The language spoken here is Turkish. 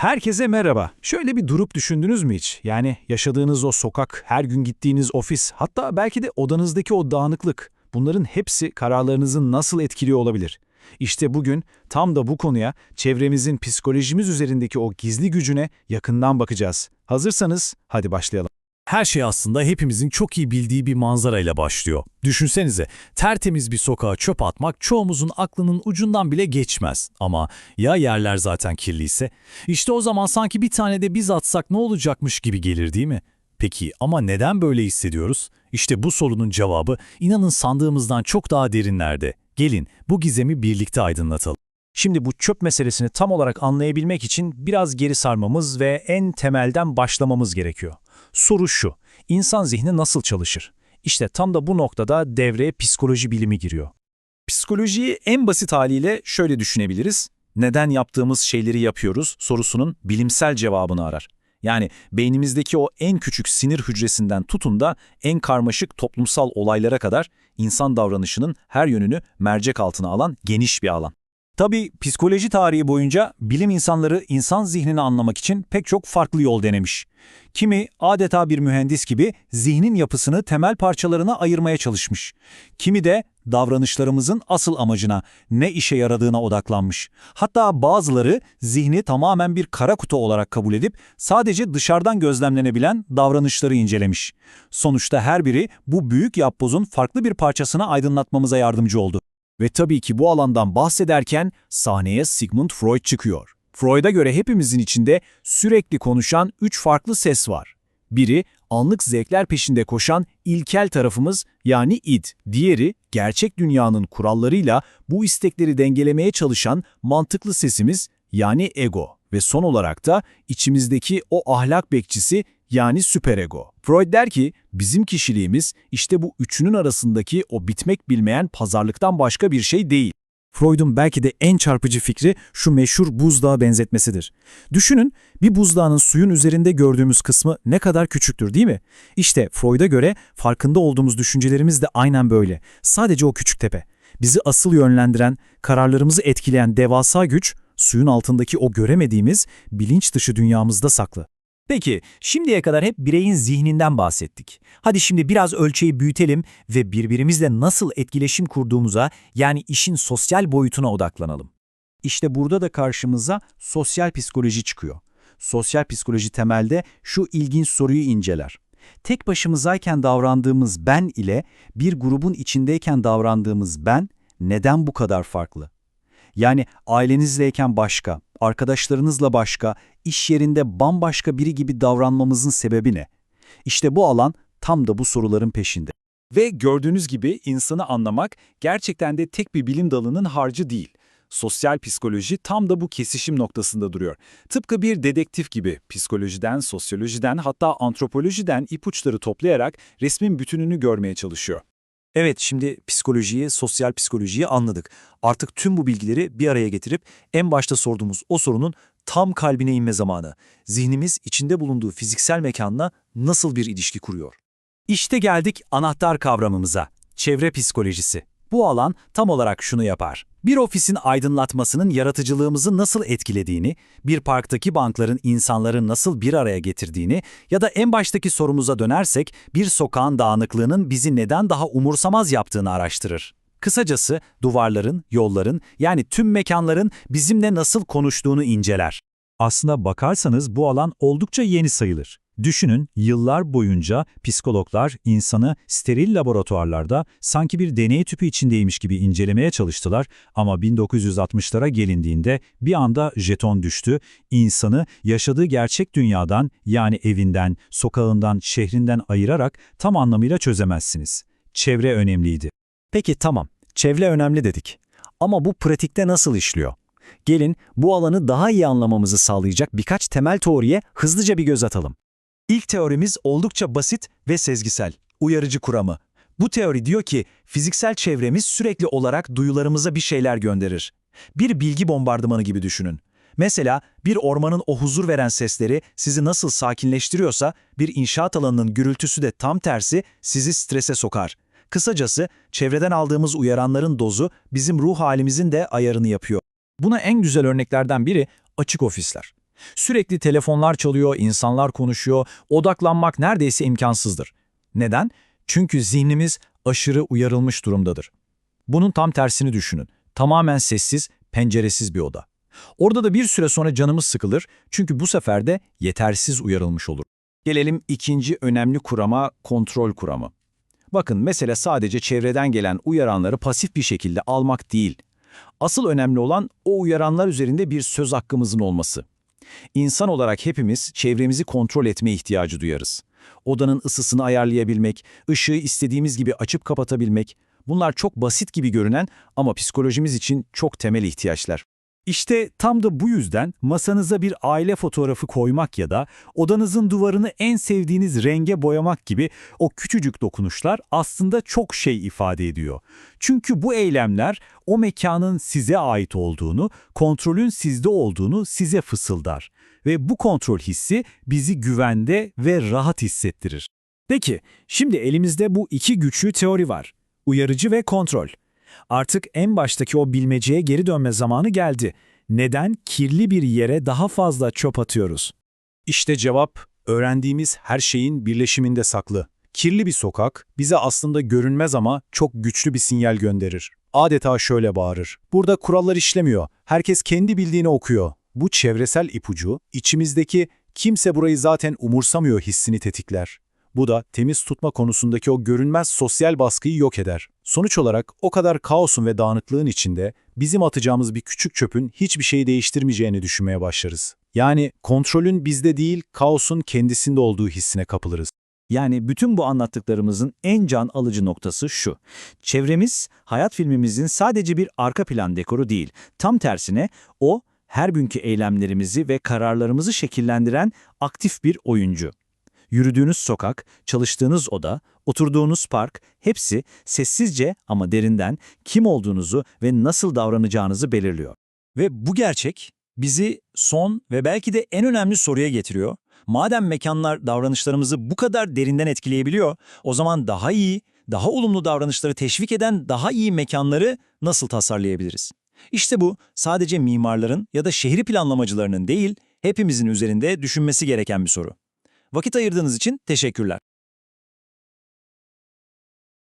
Herkese merhaba. Şöyle bir durup düşündünüz mü hiç? Yani yaşadığınız o sokak, her gün gittiğiniz ofis, hatta belki de odanızdaki o dağınıklık. Bunların hepsi kararlarınızı nasıl etkiliyor olabilir? İşte bugün tam da bu konuya çevremizin psikolojimiz üzerindeki o gizli gücüne yakından bakacağız. Hazırsanız hadi başlayalım. Her şey aslında hepimizin çok iyi bildiği bir manzarayla başlıyor. Düşünsenize, tertemiz bir sokağa çöp atmak çoğumuzun aklının ucundan bile geçmez. Ama ya yerler zaten kirliyse? İşte o zaman sanki bir tane de biz atsak ne olacakmış gibi gelir değil mi? Peki ama neden böyle hissediyoruz? İşte bu sorunun cevabı inanın sandığımızdan çok daha derinlerde. Gelin bu gizemi birlikte aydınlatalım. Şimdi bu çöp meselesini tam olarak anlayabilmek için biraz geri sarmamız ve en temelden başlamamız gerekiyor. Soru şu, insan zihni nasıl çalışır? İşte tam da bu noktada devreye psikoloji bilimi giriyor. Psikolojiyi en basit haliyle şöyle düşünebiliriz. Neden yaptığımız şeyleri yapıyoruz sorusunun bilimsel cevabını arar. Yani beynimizdeki o en küçük sinir hücresinden tutun da en karmaşık toplumsal olaylara kadar insan davranışının her yönünü mercek altına alan geniş bir alan. Tabii psikoloji tarihi boyunca bilim insanları insan zihnini anlamak için pek çok farklı yol denemiş. Kimi adeta bir mühendis gibi zihnin yapısını temel parçalarına ayırmaya çalışmış. Kimi de davranışlarımızın asıl amacına, ne işe yaradığına odaklanmış. Hatta bazıları zihni tamamen bir kara kutu olarak kabul edip sadece dışarıdan gözlemlenebilen davranışları incelemiş. Sonuçta her biri bu büyük yapbozun farklı bir parçasını aydınlatmamıza yardımcı oldu. Ve tabii ki bu alandan bahsederken sahneye Sigmund Freud çıkıyor. Freud'a göre hepimizin içinde sürekli konuşan üç farklı ses var. Biri, anlık zevkler peşinde koşan ilkel tarafımız yani id. Diğeri, gerçek dünyanın kurallarıyla bu istekleri dengelemeye çalışan mantıklı sesimiz yani ego. Ve son olarak da içimizdeki o ahlak bekçisi yani süperego. Freud der ki bizim kişiliğimiz işte bu üçünün arasındaki o bitmek bilmeyen pazarlıktan başka bir şey değil. Freud'un belki de en çarpıcı fikri şu meşhur buzdağı benzetmesidir. Düşünün bir buzdağının suyun üzerinde gördüğümüz kısmı ne kadar küçüktür değil mi? İşte Freud'a göre farkında olduğumuz düşüncelerimiz de aynen böyle. Sadece o küçük tepe. Bizi asıl yönlendiren, kararlarımızı etkileyen devasa güç suyun altındaki o göremediğimiz bilinç dışı dünyamızda saklı. Peki, şimdiye kadar hep bireyin zihninden bahsettik. Hadi şimdi biraz ölçeği büyütelim ve birbirimizle nasıl etkileşim kurduğumuza, yani işin sosyal boyutuna odaklanalım. İşte burada da karşımıza sosyal psikoloji çıkıyor. Sosyal psikoloji temelde şu ilginç soruyu inceler. Tek başımızayken davrandığımız ben ile bir grubun içindeyken davrandığımız ben neden bu kadar farklı? Yani ailenizleyken başka, arkadaşlarınızla başka, iş yerinde bambaşka biri gibi davranmamızın sebebi ne? İşte bu alan tam da bu soruların peşinde. Ve gördüğünüz gibi insanı anlamak gerçekten de tek bir bilim dalının harcı değil. Sosyal psikoloji tam da bu kesişim noktasında duruyor. Tıpkı bir dedektif gibi psikolojiden, sosyolojiden hatta antropolojiden ipuçları toplayarak resmin bütününü görmeye çalışıyor. Evet, şimdi psikolojiyi, sosyal psikolojiyi anladık. Artık tüm bu bilgileri bir araya getirip en başta sorduğumuz o sorunun tam kalbine inme zamanı. Zihnimiz içinde bulunduğu fiziksel mekanla nasıl bir ilişki kuruyor? İşte geldik anahtar kavramımıza, çevre psikolojisi. Bu alan tam olarak şunu yapar. Bir ofisin aydınlatmasının yaratıcılığımızı nasıl etkilediğini, bir parktaki bankların insanları nasıl bir araya getirdiğini ya da en baştaki sorumuza dönersek bir sokağın dağınıklığının bizi neden daha umursamaz yaptığını araştırır. Kısacası duvarların, yolların yani tüm mekanların bizimle nasıl konuştuğunu inceler. Aslına bakarsanız bu alan oldukça yeni sayılır. Düşünün, yıllar boyunca psikologlar insanı steril laboratuvarlarda sanki bir deney tüpü içindeymiş gibi incelemeye çalıştılar ama 1960'lara gelindiğinde bir anda jeton düştü, insanı yaşadığı gerçek dünyadan yani evinden, sokağından, şehrinden ayırarak tam anlamıyla çözemezsiniz. Çevre önemliydi. Peki tamam, çevre önemli dedik. Ama bu pratikte nasıl işliyor? Gelin bu alanı daha iyi anlamamızı sağlayacak birkaç temel teoriye hızlıca bir göz atalım. İlk teorimiz oldukça basit ve sezgisel, uyarıcı kuramı. Bu teori diyor ki fiziksel çevremiz sürekli olarak duyularımıza bir şeyler gönderir. Bir bilgi bombardımanı gibi düşünün. Mesela bir ormanın o huzur veren sesleri sizi nasıl sakinleştiriyorsa bir inşaat alanının gürültüsü de tam tersi sizi strese sokar. Kısacası çevreden aldığımız uyaranların dozu bizim ruh halimizin de ayarını yapıyor. Buna en güzel örneklerden biri açık ofisler. Sürekli telefonlar çalıyor, insanlar konuşuyor, odaklanmak neredeyse imkansızdır. Neden? Çünkü zihnimiz aşırı uyarılmış durumdadır. Bunun tam tersini düşünün. Tamamen sessiz, penceresiz bir oda. Orada da bir süre sonra canımız sıkılır çünkü bu sefer de yetersiz uyarılmış olur. Gelelim ikinci önemli kurama, kontrol kuramı. Bakın mesele sadece çevreden gelen uyaranları pasif bir şekilde almak değil. Asıl önemli olan o uyaranlar üzerinde bir söz hakkımızın olması. İnsan olarak hepimiz çevremizi kontrol etme ihtiyacı duyarız. Odanın ısısını ayarlayabilmek, ışığı istediğimiz gibi açıp kapatabilmek, bunlar çok basit gibi görünen ama psikolojimiz için çok temel ihtiyaçlar. İşte tam da bu yüzden masanıza bir aile fotoğrafı koymak ya da odanızın duvarını en sevdiğiniz renge boyamak gibi o küçücük dokunuşlar aslında çok şey ifade ediyor. Çünkü bu eylemler o mekanın size ait olduğunu, kontrolün sizde olduğunu size fısıldar. Ve bu kontrol hissi bizi güvende ve rahat hissettirir. Peki, şimdi elimizde bu iki güçlü teori var. Uyarıcı ve kontrol. Artık en baştaki o bilmeceye geri dönme zamanı geldi. Neden kirli bir yere daha fazla çöp atıyoruz? İşte cevap, öğrendiğimiz her şeyin birleşiminde saklı. Kirli bir sokak bize aslında görünmez ama çok güçlü bir sinyal gönderir. Adeta şöyle bağırır. Burada kurallar işlemiyor. Herkes kendi bildiğini okuyor. Bu çevresel ipucu, içimizdeki kimse burayı zaten umursamıyor hissini tetikler. Bu da temiz tutma konusundaki o görünmez sosyal baskıyı yok eder. Sonuç olarak o kadar kaosun ve dağınıklığın içinde bizim atacağımız bir küçük çöpün hiçbir şeyi değiştirmeyeceğini düşünmeye başlarız. Yani kontrolün bizde değil, kaosun kendisinde olduğu hissine kapılırız. Yani bütün bu anlattıklarımızın en can alıcı noktası şu. Çevremiz, hayat filmimizin sadece bir arka plan dekoru değil. Tam tersine o, her günkü eylemlerimizi ve kararlarımızı şekillendiren aktif bir oyuncu. Yürüdüğünüz sokak, çalıştığınız oda, oturduğunuz park hepsi sessizce ama derinden kim olduğunuzu ve nasıl davranacağınızı belirliyor. Ve bu gerçek bizi son ve belki de en önemli soruya getiriyor. Madem mekanlar davranışlarımızı bu kadar derinden etkileyebiliyor, o zaman daha iyi, daha olumlu davranışları teşvik eden daha iyi mekanları nasıl tasarlayabiliriz? İşte bu sadece mimarların ya da şehri planlamacılarının değil, hepimizin üzerinde düşünmesi gereken bir soru. Vakit ayırdığınız için teşekkürler.